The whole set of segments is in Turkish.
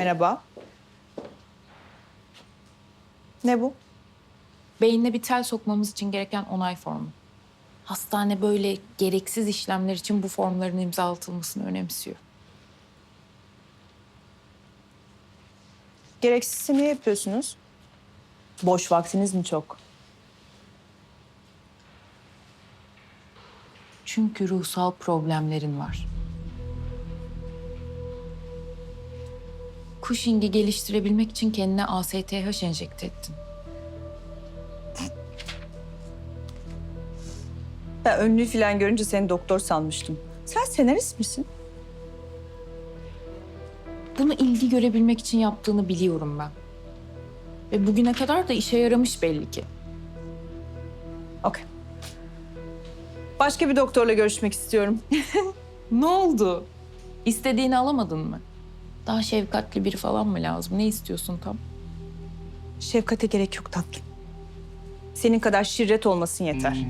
Merhaba. Ne bu? Beynine bir tel sokmamız için gereken onay formu. Hastane böyle gereksiz işlemler için bu formların imzalatılmasını önemsiyor. Gereksizse niye yapıyorsunuz? Boş vaktiniz mi çok? Çünkü ruhsal problemlerin var. Cushing'i geliştirebilmek için kendine ASTH enjekte ettin. Ben önlüğü falan görünce seni doktor sanmıştım. Sen senarist misin? Bunu ilgi görebilmek için yaptığını biliyorum ben. Ve bugüne kadar da işe yaramış belli ki. Okey. Başka bir doktorla görüşmek istiyorum. Ne oldu? İstediğini alamadın mı? Daha şefkatli biri falan mı lazım? Ne istiyorsun tam? Şefkate gerek yok tatlım. Senin kadar şirret olmasın yeter.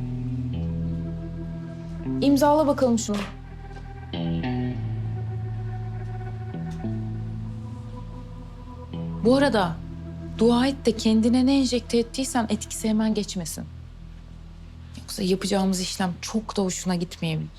İmzala bakalım şunu. Bu arada dua et de kendine ne enjekte ettiysen etkisi hemen geçmesin. Yoksa yapacağımız işlem çok da hoşuna gitmeyebilir.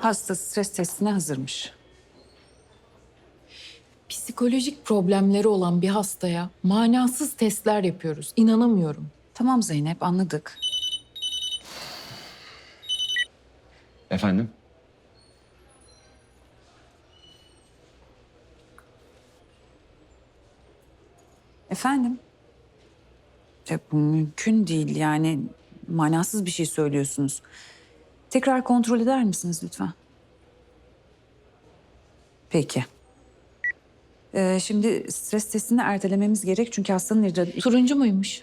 Hasta stres testine hazırmış. Psikolojik problemleri olan bir hastaya manasız testler yapıyoruz. İnanamıyorum. Tamam Zeynep anladık. Efendim? Efendim? Ya bu mümkün değil yani manasız bir şey söylüyorsunuz. Tekrar kontrol eder misiniz lütfen? Peki. Ee, şimdi stres testini ertelememiz gerek çünkü hastanın idrarı... Turuncu muymuş?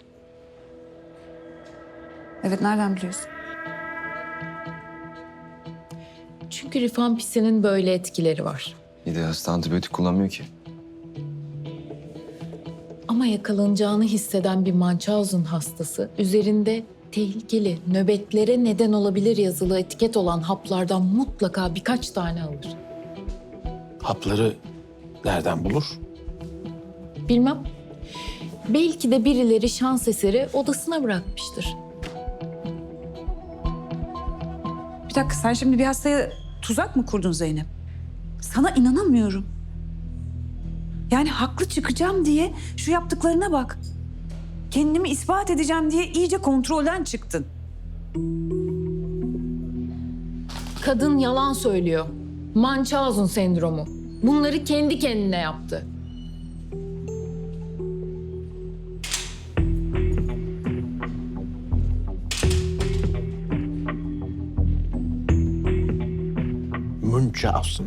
Evet nereden biliyorsun? Çünkü rifampicinin böyle etkileri var. Bir de hasta antibiyotik kullanmıyor ki. Ama yakalanacağını hisseden bir Munchausen hastası üzerinde tehlikeli nöbetlere neden olabilir yazılı etiket olan haplardan mutlaka birkaç tane alır. Hapları nereden bulur? Bilmem. Belki de birileri şans eseri odasına bırakmıştır. Bir dakika sen şimdi bir hastaya tuzak mı kurdun Zeynep? Sana inanamıyorum. Yani haklı çıkacağım diye şu yaptıklarına bak. Kendimi ispat edeceğim diye iyice kontrolden çıktın. Kadın yalan söylüyor. Munchausen sendromu. Bunları kendi kendine yaptı. Munchausen.